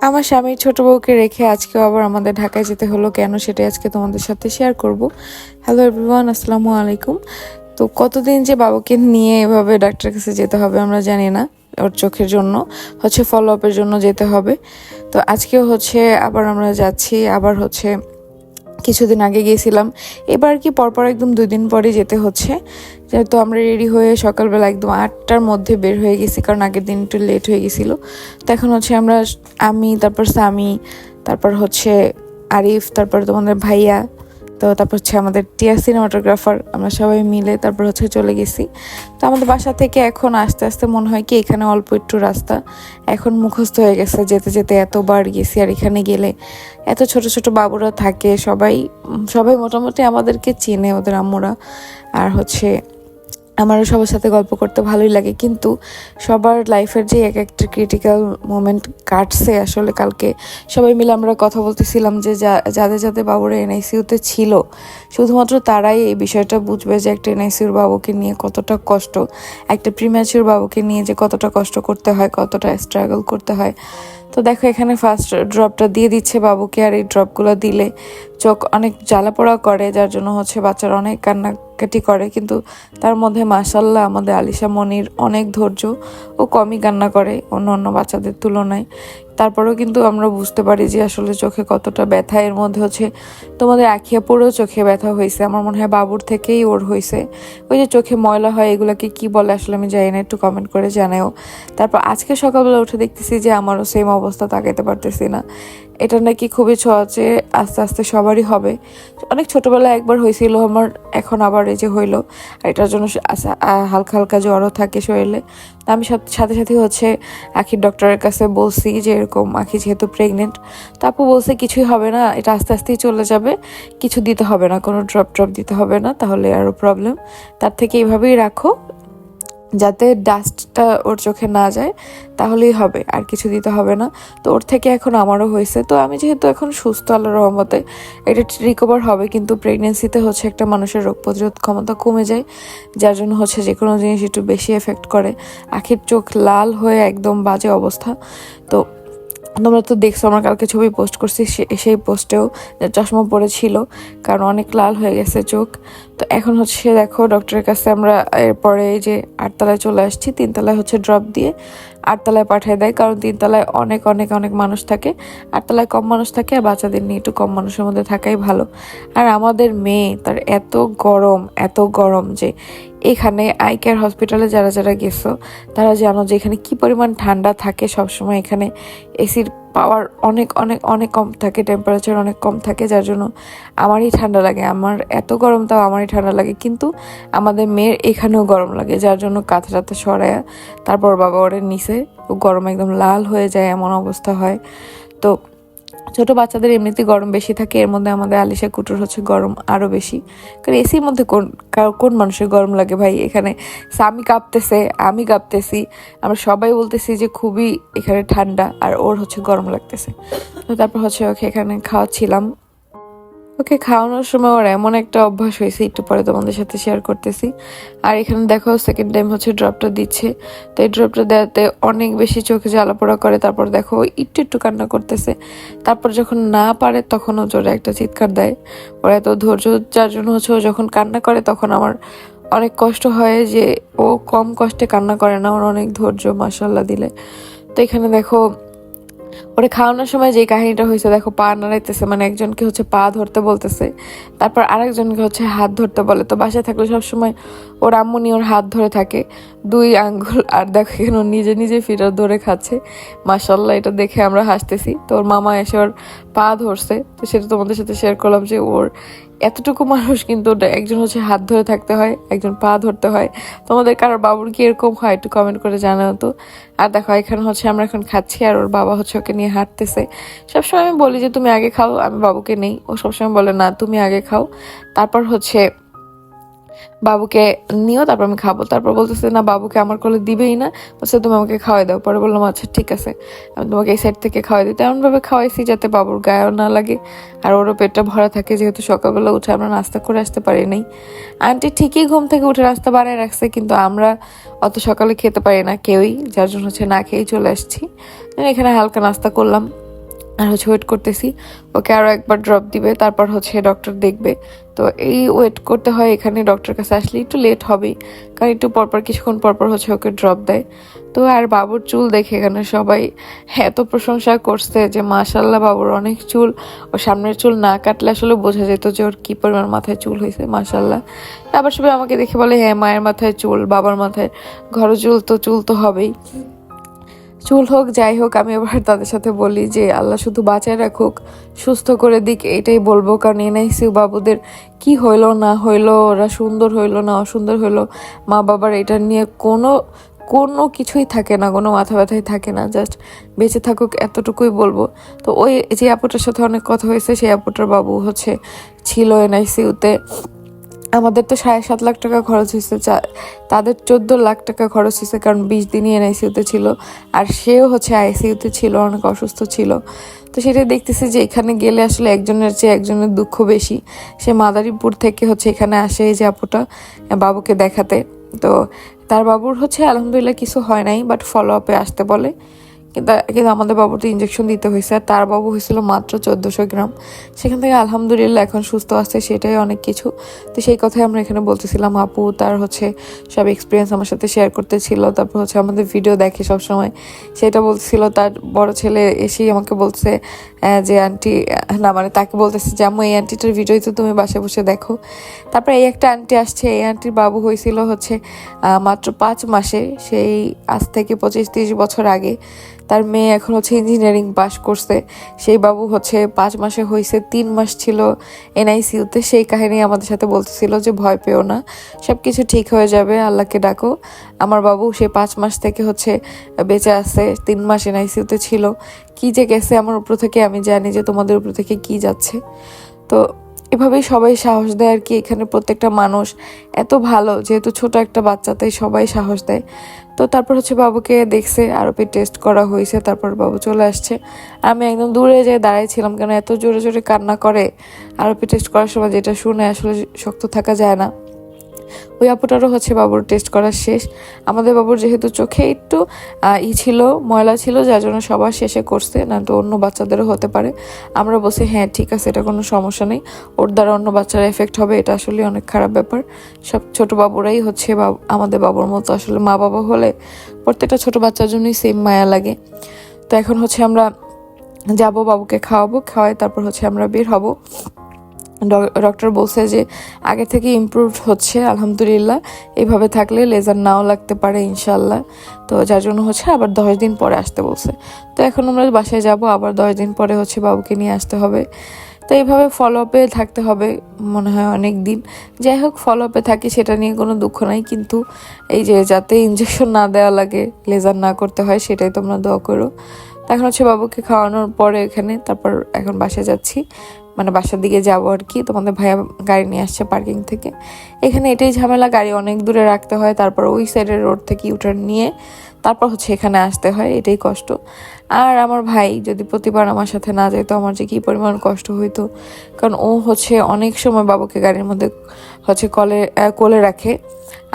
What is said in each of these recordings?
আমার স্বামীর ছোট বউকে রেখে আজকে আবার আমাদের ঢাকায় যেতে হলো। কেন সেটাই আজকে তোমাদের সাথে শেয়ার করব। হ্যালো এভরিওয়ান আসসালামু আলাইকুম। তো কতদিন যে বাবুকে নিয়ে এভাবে ডাক্তারের কাছে যেতে হবে আমরা জানি না, ওর চোখের জন্য। হচ্ছে ফলো আপের জন্য যেতে হবে। তো আজকে হচ্ছে আবার আমরা যাচ্ছি, আবার হচ্ছে কিছুদিন আগে গিয়েছিলাম। এবার কি পরপর একদম দুই দিন পরে যেতে হচ্ছে। যেহেতু আমরা রেডি হয়ে সকালবেলা একদম আটটার মধ্যে বের হয়ে গেছি, কারণ আগের দিন একটু লেট হয়ে গেছিল। তো এখন হচ্ছে আমরা আমি, তারপর সামি, তারপর হচ্ছে আরিফ, তারপর তোমাদের ভাইয়া তো তারপর হচ্ছে আমাদের টিয়ার সিনেমাটোগ্রাফার, আমরা সবাই মিলে তারপর হচ্ছে চলে গেছি। তো আমাদের বাসা থেকে এখন আস্তে আস্তে মনে হয় কি এখানে অল্প একটু রাস্তা। এখন মুখস্থ হয়ে গেছে যেতে যেতে এতবার গেছি আর এখানে গেলে এত ছোট ছোট বাবুরা থাকে, সবাই সবাই মোটামুটি আমাদেরকে চেনে ওদের আম্মুরা। আর হচ্ছে আমারও সবার সাথে গল্প করতে ভালোই লাগে, কিন্তু সবার লাইফের যে এক একটা ক্রিটিক্যাল মোমেন্ট কাটছে আসলে কালকে। সবাই মিলে আমরা কথা বলতেছিলাম যে যা- যাদের যাদের বাবুরা এনআইসিউতে ছিল, শুধুমাত্র তারাই এই বিষয়টা বুঝবে যে একটা এনআইসিউর বাবুকে নিয়ে কতটা কষ্ট, একটা প্রিম্যাচিউর বাবুকে নিয়ে যে কতটা কষ্ট করতে হয়, কতটা স্ট্রাগল করতে হয়। তো দেখো এখানে ফার্স্ট ড্রপটা দিয়ে দিচ্ছে বাবুকে আর এই ড্রপগুলো দিলে চোখ অনেক জ্বালাপোড়া করে, যার জন্য হচ্ছে বাচ্চারা অনেক কান্নাকাটি করে, কিন্তু তার মধ্যে মাসাল্লাহ আমাদের আলিশা মনির অনেক ধৈর্য ও কমই কান্না করে অন্য অন্য বাচ্চাদের তুলনায়। তারপরেও কিন্তু আমরা বুঝতে পারি যে আসলে চোখে কতটা ব্যথা। এর মধ্যে হচ্ছে তোমাদের আখিয়া পুরো চোখে ব্যথা হয়েছে। আমার মনে হয় বাবুর থেকেই ওর হয়েছে। ওই যে চোখে ময়লা হয়, এগুলোকে কি বলে আসলে আমি জানি না, একটু কমেন্ট করে জানাও। তারপর আজকে সকালবেলা উঠে দেখতেছি যে আমারও সেম অবস্থা, তাকাইতে পারতেছি না। এটা নাকি খুবই সহজে আস্তে আস্তে সবারই হবে। অনেক ছোটবেলায় একবার হয়েছিল আমার, এখন আবার এই যে হইল। আর এটার জন্য হালকা হালকা জ্বরও থাকে শরীরে। আমি সাথে সাথে সাথে হচ্ছে আখির ডক্টরের কাছে বলছি যে এরকম আখি যেহেতু প্রেগনেন্ট তা আপু বলছে কিছুই হবে না, এটা আস্তে আস্তেই চলে যাবে। কিছু দিতে হবে না, কোনো ড্রপ ড্রপ দিতে হবে না, তাহলে আরও প্রবলেম তার থেকে এইভাবেই রাখো। যাতে ডাস্টটা ওর চোখে না যায়, তাহলেই হবে, আর কিছু দিতে হবে না। তো ওর থেকে এখন আমারও হয়েছে। তো আমি যেহেতু এখন সুস্থ আল্লাহ রহমতে এটা রিকভার হবে, কিন্তু প্রেগনেন্সিতে হচ্ছে একটা মানুষের রোগ প্রতিরোধ ক্ষমতা কমে যায়, যার জন্য হচ্ছে যে কোনো জিনিস একটু বেশি এফেক্ট করে। আখির চোখ লাল হয়ে একদম বাজে অবস্থা। তো তোমরা তো দেখছ, আমার কালকে ছবি পোস্ট করছি সেই পোস্টেও চশমা পড়েছিল কারণ অনেক লাল হয়ে গেছে চোখ। তো এখন হচ্ছে দেখো ডক্টরের কাছে আমরা এরপরে যে আটতলায় চলে আসছি, তিনতলায় হচ্ছে ড্রপ দিয়ে আটতলায় পাঠিয়ে দেয়, কারণ তিনতলায় অনেক অনেক অনেক মানুষ থাকে। আটতলায় কম মানুষ থাকে, আর বাচ্চাদের নিয়ে একটু কম মানুষের মধ্যে থাকাই ভালো। আর আমাদের মেয়ে, তার এত গরম এত গরম যে এখানে আই কেয়ার হসপিটালে যারা যারা গেছো, তারা জানো যে এখানে কি পরিমাণ ঠান্ডা থাকে। সবসময় এখানে এসির পাওয়ার অনেক অনেক অনেক কম থাকে টেম্পারেচার অনেক কম থাকে, যার জন্য আমারই ঠান্ডা লাগে। আমার এত গরম, তাও আমারই ঠান্ডা লাগে। কিন্তু আমাদের মেয়ের এখানেও গরম লাগে, যার জন্য কাঁথা টাথা সরায়া তারপর বাবা ওরে নিচে গরম একদম লাল হয়ে যায়, এমন অবস্থা হয়। তো ছোট বাচ্চাদের এমনিতে গরম বেশি থাকে, এর মধ্যে আমাদের আলিশা কুটুর হচ্ছে গরম আরও বেশি। কারণ এসির মধ্যে কোন কোন মানুষের গরম লাগে ভাই? এখানে স্বামী কাঁপতেছে, আমি কাঁপতেছি। আমরা সবাই বলতেছি যে খুবই এখানে ঠান্ডা, আর ওর হচ্ছে গরম লাগতেছে। তো তারপর হচ্ছে ওকে এখানে খাওয়াচ্ছিলাম। ওকে খাওয়ানোর সময় ওর এমন একটা অভ্যাস হয়েছে, একটু পরে তোমাদের সাথে শেয়ার করতেছি। আর এখানে দেখো সেকেন্ড টাইম হচ্ছে ড্রপটা দিচ্ছে। তো এই ড্রপটা দেওয়াতে অনেক বেশি চোখে জ্বালাপোড়া করে, তারপর দেখো, একটু একটু কান্না করতেছে। তারপর যখন না পারে, তখন ও জোরে একটা চিৎকার দেয়। ওর এত ধৈর্য যার জন্য হচ্ছে ও যখন কান্না করে, তখন আমার অনেক কষ্ট হয় যে ও কম কষ্টে কান্না করে না, ওর অনেক ধৈর্য মাসাল্লাহ দিলে। তো এখানে দেখো ওরে খাওয়ানোর সময় যে কাহিনীটা হয়েছে দেখো পা নাড়াইতেছে মানে একজনকে হচ্ছে পা ধরতে বলতেছে, তারপর আরেকজনকে হচ্ছে হাত ধরতে বলে। তো বাসায় থাকলে সবসময় ওর আম্মুনি ওর হাত ধরে থাকে। দুই আঙ্গুল, আর দেখো ও নিজে নিজে ফিরার ধরে খাচ্ছে। মাসাল্লাহ এটা দেখে আমরা হাসতেছি। তো ওর মামা এসে ওর পা ধরছে। তো সেটা তোমাদের সাথে শেয়ার করলাম যে ওর এতটুকু মানুষ কিন্তু একজন হচ্ছে হাত ধরে থাকতে হয়, একজন পা ধরতে হয়। তোমাদের কারোর বাবুর কি এরকম হয় একটু কমেন্ট করে জানাও তো। আর দেখো, এখানে হচ্ছে আমরা এখন খাচ্ছি, আর ওর বাবা হচ্ছে ওকে নিয়ে হাঁটতেছে। সবসময় আমি বলি যে, তুমি আগে খাও, আমি বাবুকে নেই। ও সবসময় বলে, না, তুমি আগে খাও। তারপর হচ্ছে বাবুকে নিও, তারপর আমি খাব। তারপর বলতেছে, না, বাবুকে আমার কোলে দিবেই না। বলছে, তুমি আমাকে খাওয়াই দাও। পরে বললাম আচ্ছা ঠিক আছে। আমি তোমাকে এই সাইড থেকে খাওয়াই দিই। এমনভাবে খাওয়াইছি যাতে বাবুর গায়েও না লাগে আর ওরও পেটটা ভরা থাকে, যেহেতু সকালবেলা উঠে আমরা নাস্তা করে আসতে পারি নাই। আন্টি ঠিকই ঘুম থেকে উঠে নাস্তা বানায় রাখছে, কিন্তু আমরা অত সকালে খেতে পারি না, কেউই। যার জন্য হচ্ছে না খেয়েই চলে আসছি। এখানে হালকা নাস্তা করলাম। আর হচ্ছে ওয়েট করতেছি। ওকে আরও একবার ড্রপ দিবে, তারপর হচ্ছে ডক্টর দেখবে। তো এই ওয়েট করতে হয় এখানে ডক্টর কাছে আসলে একটু লেট হবেই, কারণ একটু পরপর কিছুক্ষণ পরপর হচ্ছে ওকে ড্রপ দেয়। তো আর বাবুর চুল দেখে এখানে সবাই এত প্রশংসা করছে যে মাশাল্লাহ বাবুর অনেক চুল। ও সামনের চুল না কাটলে আসলে বোঝা যেত যে ওর কী পরিমাণ মাথায় চুল হয়েছে মাশাল্লাহ আবার সবাই আমাকে দেখে বলে হ্যাঁ মায়ের মাথায় চুল, বাবার মাথায় ঘর চুল তো চুল তো হবেই। চুল হোক, যাই হোক, আমি আবার তাদের সাথে বলি যে, আল্লাহ শুধু বাঁচায় রাখুক, সুস্থ করে দিক, এটাই বলব। কারণ এনআইসিউ বাবুদের কি হইল, না হইল, ওরা সুন্দর হইল, না অসুন্দর হইল, মা বাবার এটা নিয়ে কোনো কোনো কিছুই থাকে না, কোনো মাথা ব্যথাই থাকে না, জাস্ট বেঁচে থাকুক এতটুকুই বলব। তো ওই যে আপুটার সাথে অনেক কথা হয়েছে, সেই আপুটার বাবু হচ্ছে, ছিল এনআইসিউতে। আমাদের তো সাড়ে সাত লাখ টাকা খরচ হয়েছে তাদের চোদ্দ লাখ টাকা খরচ হয়েছে, কারণ বিশ দিনই এনআইসিউতে ছিল, আর সেও হচ্ছে আইসিইউতে ছিল, অনেক অসুস্থ ছিল। তো সেটাই দেখতেছি যে এখানে গেলে আসলে একজনের চেয়ে একজনের দুঃখ বেশি। সে মাদারীপুর থেকে হচ্ছে এখানে আসে এই যে আপুটা বাবুকে দেখাতে। তো তার বাবুর হচ্ছে আলহামদুলিল্লাহ কিছু হয় নাই বাট ফলো আপে আসতে বলে। কিন্তু কিন্তু আমাদের বাবুর তো ইঞ্জেকশন দিতে হয়েছে, আর তার বাবু হয়েছিল মাত্র চোদ্দোশো গ্রাম। সেখান থেকে আলহামদুলিল্লাহ এখন সুস্থ আছে, সেটাই অনেক কিছু। তো সেই কথাই আমরা এখানে বলতেছিলাম, আপু তার হচ্ছে সব এক্সপিরিয়েন্স আমার সাথে শেয়ার করতেছিল, তারপর হচ্ছে আমাদের ভিডিও দেখে সব সময় সেটা বলছিল তার বড় ছেলে এসেই আমাকে বলছে যে আন্টি না মানে তাকে বলতেছে যে, আম্মু, এই আন্টিটার ভিডিওই তো তুমি বাসায় বসে দেখো। তারপরে এই একটা আন্টি আসছে, এই আন্টির বাবু হয়েছিল হচ্ছে মাত্র পাঁচ মাসে, সেই আজ থেকে পঁচিশ তিরিশ বছর আগে। তার মেয়ে এখন হচ্ছে ইঞ্জিনিয়ারিং পাশ করছে। সেই বাবু হচ্ছে পাঁচ মাসে হয়েছে তিন মাস ছিল এনআইসিউতে। সেই কাহিনী আমাদের সাথে বলতেছিল যে, ভয় পেও না সব কিছু ঠিক হয়ে যাবে, আল্লাহকে ডাকো। আমার বাবু সে পাঁচ মাস থেকে হচ্ছে বেঁচে আছে, তিন মাস এনআইসিউতে ছিল। কি যে গেছে আমার উপর থেকে আমি জানি যে তোমাদের উপর থেকে কি যাচ্ছে। তো এভাবেই সবাই সাহস দেয় আর কি, এখানে প্রত্যেকটা মানুষ এত ভালো, যেহেতু ছোট একটা বাচ্চা, তাই সবাই সাহস দেয়। তো তারপর হচ্ছে বাবুকে দেখছে আরোপি টেস্ট করা হয়েছে, তারপর বাবু চলে আসছে। আমি একদম দূরে যেয়ে দাঁড়াইছিলাম কেন এত জোরে জোরে কান্না করে আরোপি টেস্ট করার সময় যেটা শুনে আসলে শক্ত থাকা যায় না। ওই আপুটারও হচ্ছে বাবুর টেস্ট করা শেষ। আমাদের বাবুর যেহেতু চোখে একটু ই ছিল, ময়লা ছিল, যার জন্য সবার শেষে করছে, না তো অন্য বাচ্চাদেরও হতে পারে। আমরা বলছি হ্যাঁ ঠিক আছে, এটা কোনো সমস্যা নেই। ওর দ্বারা অন্য বাচ্চার এফেক্ট হবে, এটা আসলে অনেক খারাপ ব্যাপার। সব ছোট বাবুরাই হচ্ছে আমাদের বাবুর মতো আসলে মা বাবা হলে প্রত্যেকটা ছোট বাচ্চার জন্যই সেম মায়া লাগে। তো এখন হচ্ছে আমরা যাব, বাবুকে খাওয়াবো খাওয়াই তারপর হচ্ছে আমরা বের হব। ডক্টর বলছে যে, আগে থেকে ইমপ্রুভ হচ্ছে, আলহামদুলিল্লাহ। এইভাবে থাকলে লেজার নাও লাগতে পারে ইনশাল্লাহ তো যার জন্য হচ্ছে আবার দশ দিন পরে আসতে বলছে। তো এখন আমরা বাসায় যাব, আবার দশ দিন পরে হচ্ছে বাবুকে নিয়ে আসতে হবে। তো এইভাবে ফলো আপে থাকতে হবে, মনে হয় অনেক দিন। যাই হোক ফলো আপে থাকি, সেটা নিয়ে কোনো দুঃখ নাই। কিন্তু এই যে যাতে ইঞ্জেকশন না দেওয়া লাগে লেজার না করতে হয়, সেটাই তোমরা দোয়া করো। এখন হচ্ছে বাবুকে খাওয়ানোর পরে এখানে, তারপর এখন বাসায় যাচ্ছি। মানে বাসার দিকে যাব আর কি। তোমাদের ভাইয়া গাড়ি নিয়ে আসছে পার্কিং থেকে। এখানে এটাই ঝামেলা, গাড়ি অনেক দূরে রাখতে হয়। তারপর ওই সাইডের রোড থেকে ইউটার্ন নিয়ে তারপর হচ্ছে এখানে আসতে হয়, এটাই কষ্ট। আর আমার ভাই যদি প্রতিবার আমার সাথে না যেত আমার যে কী পরিমাণ কষ্ট হইতো। কারণ ও হচ্ছে অনেক সময় বাবুকে গাড়ির মধ্যে হচ্ছে কলে কোলে রাখে।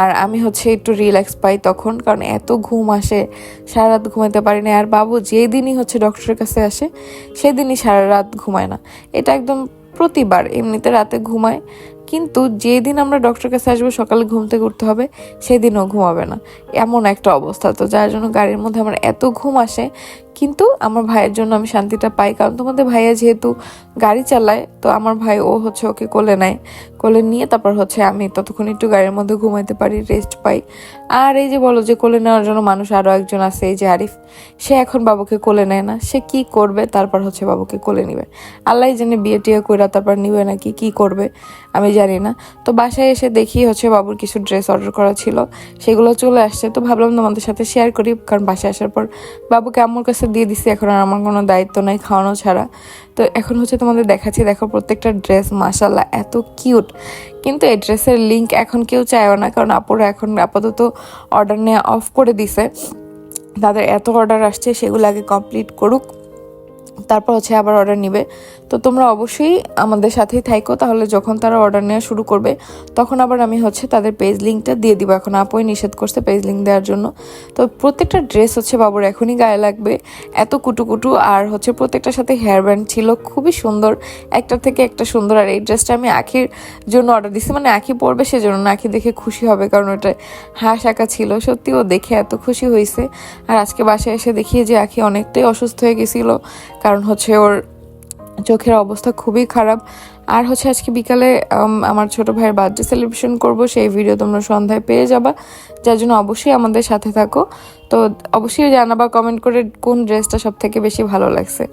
আর আমি হচ্ছে একটু রিল্যাক্স পাই তখন, কারণ এত ঘুম আসে সারা রাত ঘুমাতে পারি না। আর বাবু যেদিনই হচ্ছে ডক্টরের কাছে আসে সেদিনই সারা রাত ঘুমায় না। এটা একদম প্রতিবার, এমনিতে রাতে ঘুমায়। কিন্তু যেদিন আমরা ডক্টর কাছে আসব, সকালে ঘুম থেকে উঠতে হবে, সেদিনও ঘুমাবে না। এমন একটা অবস্থা। তো যার জন্য গাড়ির মধ্যে আমার এত ঘুম আসে কিন্তু আমার ভাইয়ের জন্য আমি শান্তিটা পাই। কারণ তোমাদের ভাইয়া যেহেতু গাড়ি চালায়, তো আমার ভাই ও হচ্ছে ওকে কোলে নেয়। কোলে নিয়ে তারপর হচ্ছে আমি ততক্ষণ একটু গাড়ির মধ্যে ঘুমাইতে পারি রেস্ট পাই। আর এই যে বলো যে কোলে নেওয়ার জন্য মানুষ আরও একজন আছে, এই যে আরিফ, সে এখন বাবুকে কোলে নেয় না। সে কি করবে? তারপর হচ্ছে বাবুকে কোলে নিবে। আল্লাহ জেনে বিয়ে টিয়ে কইরা তারপর নিবে নাকি কি করবে? আমি জানি না। তো বাসায় এসে দেখি হচ্ছে বাবুর কিছু ড্রেস অর্ডার করা ছিল, সেগুলো চলে আসছে। তো ভাবলাম তোমাদের সাথে শেয়ার করি, কারণ বাসায় আসার পর বাবুকে আমার কাছে দিয়ে দিছি, এখন আর আমার কোনো দায়িত্ব নাই খাওয়ানো ছাড়া। তো এখন হচ্ছে তোমাদের দেখাচ্ছি, দেখো প্রত্যেকটা ড্রেস মাসাল্লাহ এত কিউট। কিন্তু এই ড্রেসের লিঙ্ক এখন কেউ চায়ও না, কারণ আপুরা এখন আপাতত অর্ডার নেওয়া অফ করে দিছে। তাদের এত অর্ডার আসছে, সেগুলো আগে কমপ্লিট করুক। তারপর হচ্ছে আবার অর্ডার নিবে। তো তোমরা অবশ্যই আমাদের সাথেই থাইকো, তাহলে যখন তারা অর্ডার নেওয়া শুরু করবে, তখন আবার আমি হচ্ছে তাদের পেজ লিঙ্কটা দিয়ে দিব। এখন আপুই নিষেধ করছে পেজ লিঙ্ক দেওয়ার জন্য। তো প্রত্যেকটা ড্রেস হচ্ছে বাবুর এখনই গায়ে লাগবে। এত কুটু কুটু আর হচ্ছে প্রত্যেকটার সাথে হেয়ার ব্যান্ড ছিল, খুবই সুন্দর। একটার থেকে একটা সুন্দর। আর এই ড্রেসটা আমি আখির জন্য অর্ডার দিছি মানে আখি পরবে সেজন্য। না আখি দেখে খুশি হবে, কারণ ওটা হাঁস আঁকা ছিল। সত্যি ও দেখে এত খুশি হয়েছে আর আজকে বাসায় এসে দেখিয়ে যে আখি অনেকটাই অসুস্থ হয়ে গেছিল। কারণ হচ্ছে ওর চোখের অবস্থা খুবই খারাপ। আর হচ্ছে আজকে বিকালে আমার ছোট ভাইয়ের বার্থডে সেলিব্রেশন করব, সেই ভিডিও তোমরা সন্ধ্যায় পেয়ে যাবা। যার জন্য অবশ্যই আমাদের সাথে থাকো। তো অবশ্যই জানাবা কমেন্ট করে কোন ড্রেসটা সব থেকে বেশি ভালো লাগছে।